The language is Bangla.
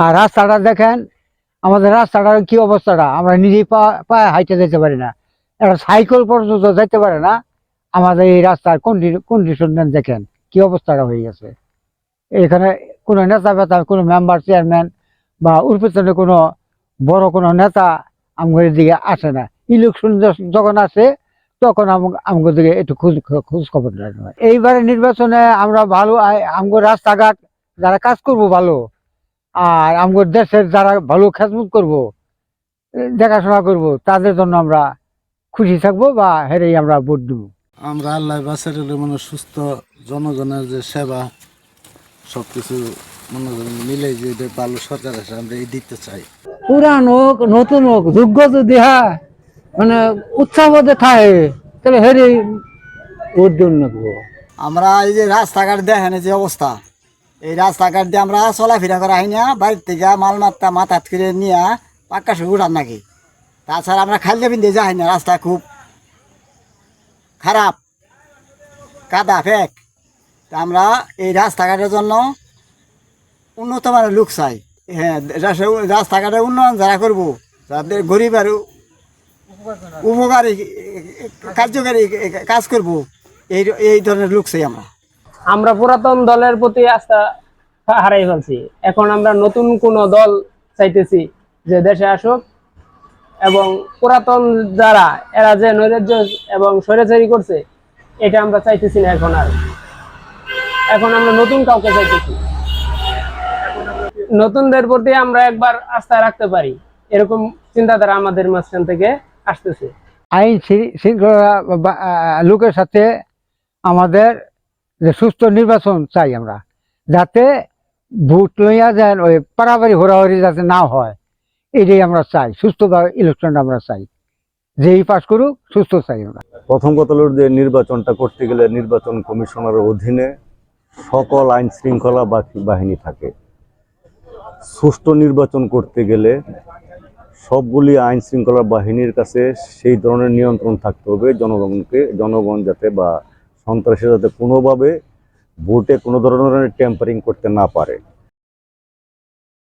আর রাস্তাটা দেখেন, আমাদের রাস্তাটার কি অবস্থাটা? আমরা নিজেই পা, পায়ে হাইটে যেতে পারি না। একটা সাইকেল পর্যন্ত যেতে পারে না। আমাদের এই রাস্তার কন্ডিশন দেখেন, কি অবস্থাটা হয়ে গেছে। এখানে কোনো নেতা বেতা, কোনো মেম্বার চেয়ারম্যান বা ওর কোনো বড় কোনো নেতা আমাদের দিকে আসে না। ইলেকশন যখন আসে, তখন আম- আমাদের দিকে একটু খোঁজ খোঁজ খবর এইবারে নির্বাচনে আমরা ভালো আমাদের রাস্তাঘাট, যারা কাজ করব ভালো আর আমাদের দেশের যারা ভালো খেদমত করব দেখাশোনা করব তাদের জন্য আমরা খুশি থাকব বা হেরেই আমরা ভোট দেবো। আমরা আল্লাহ বাসের মানে সুস্থ জনগণের যে সেবা সব কিছু মনে করেন মিলে যে ভালো সরকার আছে আমরা এই দিতে চাই। পুরান হোক নতুন হোক যোগ্য যদি হ্যাঁ মানে উৎসাহতে থাকে তাহলে হেরে ভোট দেব আমরা এই যে রাস্তাঘাট দেখেন যে অবস্থা এই রাস্তাঘাট দিয়ে আমরা চলাফেরা করা হয় না, বাড়ির থেকে মাল মাত্রা মাথাত করে নিয়ে পাক্কা সে উঠান নাকি। তাছাড়া আমরা খাইলে বিন্দে যাই না, রাস্তা খুব খারাপ, কাদা, ফেক। তা আমরা এই রাস্তাঘাটের জন্য উন্নত মানের লোক চাই। হ্যাঁ রাস্তা- রাস্তাঘাটের উন্নয়ন যারা করব, যাদের গরিব আর উপকারী, কার্যকারী কাজ করব, এই এই ধরনের লোক চাই আমরা। আমরা পুরাতন দলের প্রতি আস্থা হারাই ফেলছি। এখন আমরা নতুন কোন দল চাইতেছি যে দেশে আসুক এবং পুরাতন যারা, এরা যে নৈরাজ্য এবং স্বৈরাচারী করছে, এটা আমরা চাইতেছি না এখন আর। এখন আমরা নতুন কাউকে চাইতেছি। নতুনদের প্রতি আমরা একবার আস্থা রাখতে পারি, এরকম চিন্তাধারা আমাদের মাঝখান থেকে আসতেছে। আইন শৃঙ্খলা লোকের সাথে আমাদের যে সুস্থ নির্বাচন চাই আমরা, যাতে ভোট লইয়া যান ওই পারাবারি হোরাহরি যাতে না হয়, এটাই আমরা চাই, সুস্থভাবে ইলেকশনটা আমরা চাই। যেই পাশ করুক, সুস্থ চাই আমরা। প্রথম কথা হলো যে নির্বাচনটা করতে গেলে নির্বাচন কমিশনের অধীনে সকল আইন শৃঙ্খলা বাহিনী থাকে। সুষ্ঠু নির্বাচন করতে গেলে সবগুলি আইন শৃঙ্খলা বাহিনীর কাছে সেই ধরনের নিয়ন্ত্রণ থাকতে হবে, জনগণকে, জনগণ যাতে বা সন্ত্রাসী যাতে কোনোভাবে ভোটে কোনো ধরনের টেম্পারিং করতে না পারে।